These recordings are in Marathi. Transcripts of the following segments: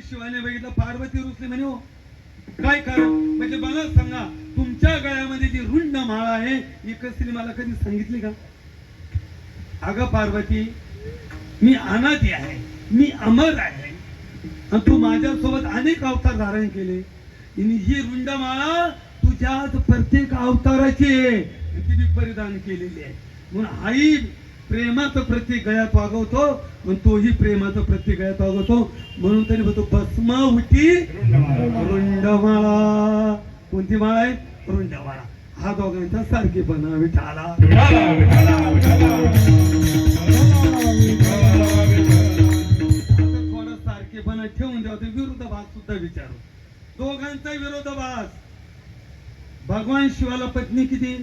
शिवाने बघितलं पार्वती रुसली म्हणे हो काय कारण म्हणजे मला सांगा तुमच्या गळ्यामध्ये जी रुंड आहे ही कसली मला कधी सांगितली का अगं पार्वती मी अनादी आहे मी अमर आहे आणि तू माझ्यासोबत अनेक अवतार धारण केले ही रुंड माळा तुझ्या प्रत्येक अवताराची आहे आणि परिधान केलेली आहे. म्हणून हाही प्रेमाचं प्रत्येक गळ्यात वागवतो आणि तोही प्रेमाचं प्रत्येक गळ्यात वागवतो. म्हणून तरी म्हणतो भस्मावती रुंडमाळा. कोणती माळा आहे? रुंडमाळा. हा दोघांचा सारखेपणा विठाला आता थोडा सारखेपणा ठेवून द्यावा विरोधाभास सुद्धा विचारू. दोघांचा विरोधाभास. भगवान शिवाला पत्नी किती?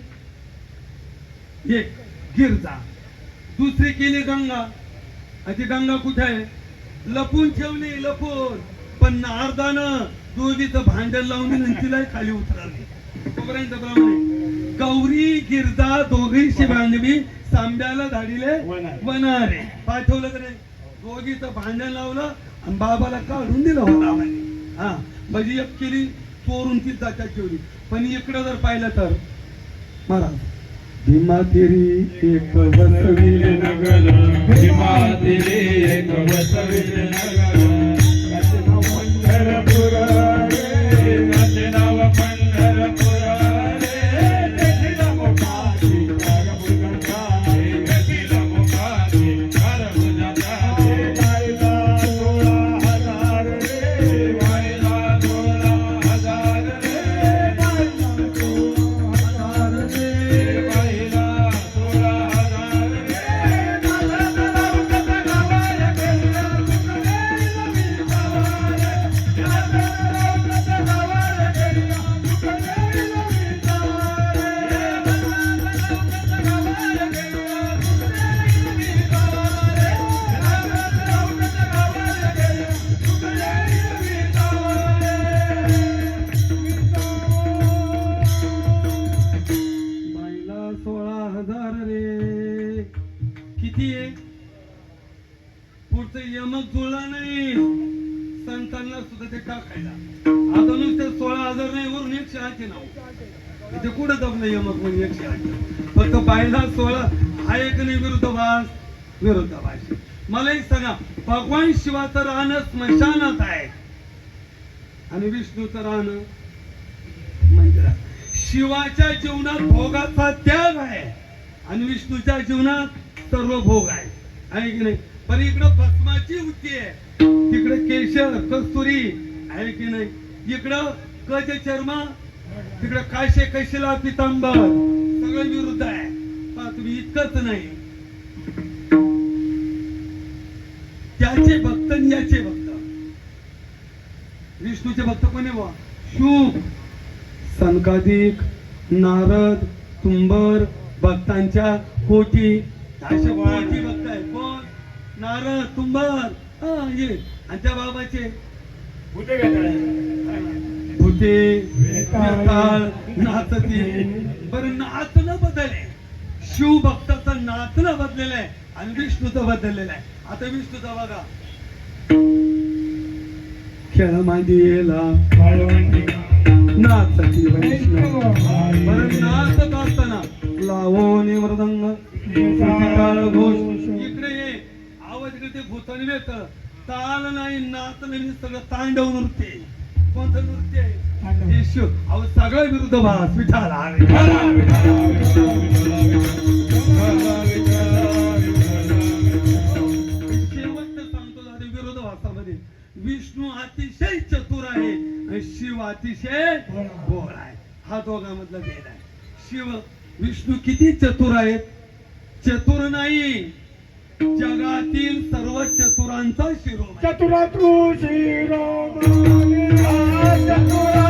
एक गिरजा. दुसरी केली गंगा. आणि ती गंगा कुठे आहे? लपून ठेवली लपून. पण नारदानं दोघीचं भांडण लावून तिला खाली उतरवली. तोपर्यंत प्रमाणे गौरी गिरजा दोघी शिवांगवी साम्याला धाडीले वनारे. पाठवलं नाही दोघीचं भांडण लावलं आणि बाबाला काढून दिलं होता. हा म्हणजे एक केली चोरून ती जात्यात ठेवली. पण इकडं जर पाहिलं तर महाराज भीमा तिरी एक बसविल नगर भीमा तिरे एक बसविल नगर संतांना सुद्धा ते टाकायला आता नुसते सोळा हजार नाही वरून एकशे आठ आहे नाव हो. इथे कुठं जपलं यमक म्हणजे एकशे आठ? फक्त पाहिला सोळा हा एक नाही विरुद्धभास विरुद्धभास मला एक सांगा भगवान शिवाचं राहणं स्मशानात आहे. आणि विष्णूचं राहणं मंदिरात. शिवाच्या जीवनात भोगाचा त्याग आहे. आणि विष्णूच्या जीवनात सर्व भोग आहे. आहे की नाही? पण इकडं भस्माची वृत्ती आहे. तिकडे केशर कस्तुरी आहे की नाही? इकडं कज चर्मा तिकडं काशे कैशिला पितांबर सगळं विरुद्ध आहे. पहा तुम्ही इतकंच नाही. त्याचे भक्त आणि याचे भक्त. विष्णूचे भक्त कोणी वा शुभ सनकाधिक नारद तुंबर भक्तांच्या कोटी. असे कोटी भक्त आहे कोण? नारद तुंबर आणि त्या बाबाचे भूते नाचती बरं नाचणं बदलले. शिव भक्ताचं नाचणं बदलेलं. आहे आणि विष्णूचं बदललेलं आहे. आता विष्णूचा बघा. खेळ मांदिला वाळवंटी नाचती वैष्णव. बरं नाचत असताना लावून मृदंग. काळ घोष. इकडे ये. आवाज इकडे ते भूतानी वेत ताल नाही नाच नाही सगळं तांडव नृत्य. कोणतं नृत्य? आहे अहो सगळं विरुद्ध भास विठाला सांगतो विष्णू अतिशय चतुर आहे आणि शिव अतिशय भोळ आहे. हा दोघांमधला भेद आहे. शिव विष्णू किती चतुर आहेत? चतुर नाही. जगातील सर्व चतुरांचा शिरो चतुरा तू शिरो चतुरा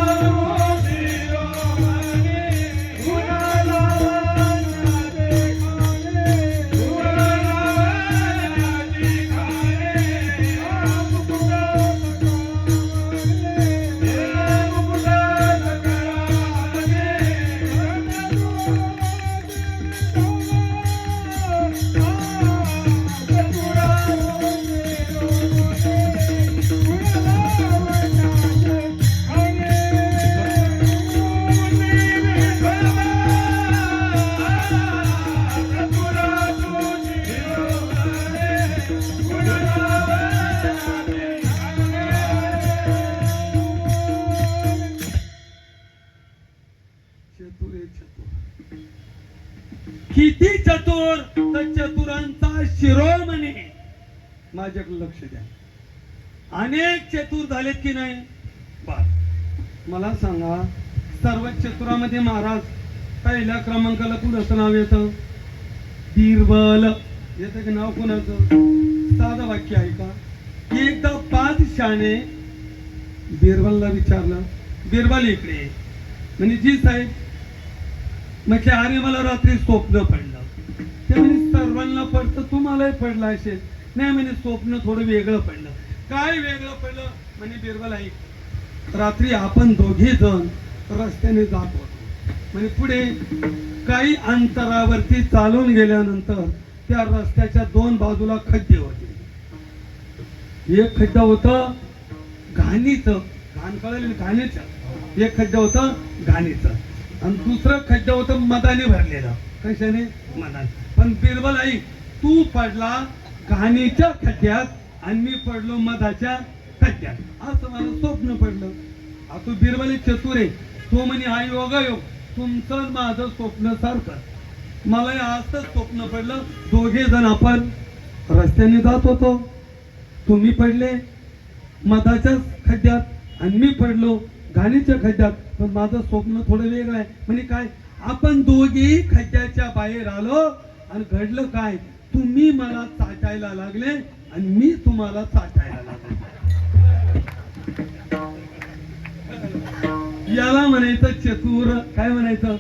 किती चतुर? तर चतुरांचा शिरोमणी माझ्याकडे लक्ष द्या. अनेक चतुर झालेत की नाही? बर मला सांगा सर्व चतुरामध्ये महाराज पहिल्या क्रमांकाला कुणाचं नाव येतं? बिरबल. येतं की नाव कोणाचं? साधं वाक्य आहे का? एकदा बादशाने बिरबलला विचारलं बिरबल इकडे म्हणजे जी साहेब म्हटले अरे मला रात्री स्वप्न पडलं. ते म्हणे सर्वांना पडतं तुम्हालाही पडलं असेल. नाही म्हणे स्वप्न थोडं वेगळं पडलं. काय वेगळं पडलं? म्हणे बिरबल ऐक रात्री आपण दोघे जण रस्त्याने जात होतो. म्हणजे पुढे काही अंतरावरती चालून गेल्यानंतर त्या रस्त्याच्या दोन बाजूला खड्डे होते. एक खड्डा होत घाणीचं. घाण कळलं घाणीचं. एक खड्डा होतं घाणीचं. आणि दुसरं खड्डा होतं मदाने भरलेलं. कशाने? मदान. पण बिरबल आई तू पडला घाणीच्या खड्ड्यात आणि मी पडलो मधाच्या खड्ड्यात. असं मला स्वप्न पडलं. आता बिरबल चतुर आहे तो म्हणे हा योगायोग तुमचं माझं स्वप्न सारखं. मला असं स्वप्न पडलं. दोघे जण आपण रस्त्याने जात होतो. तुम्ही पडले मधाच्या खड्ड्यात आणि मी पडलो घाणीच्या खड्ड्यात. पण माझं स्वप्न थोडं वेगळं आहे. म्हणजे काय? आपण दोघेही खड्ड्याच्या बाहेर आलो आणि घडलं काय? तुम्ही मला चाटायला लागले आणि मी तुम्हाला चाटायला लागले. याला म्हणायचं चतुर. काय म्हणायचं?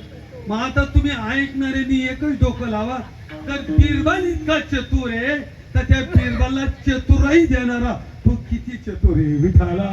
मग आता तुम्ही ऐकणाऱ्यांनी एकच डोकं लावा. तर बिरबल इतका चतुर आहे तर त्या बिरबलला चतुराई देणारा तो किती विठाला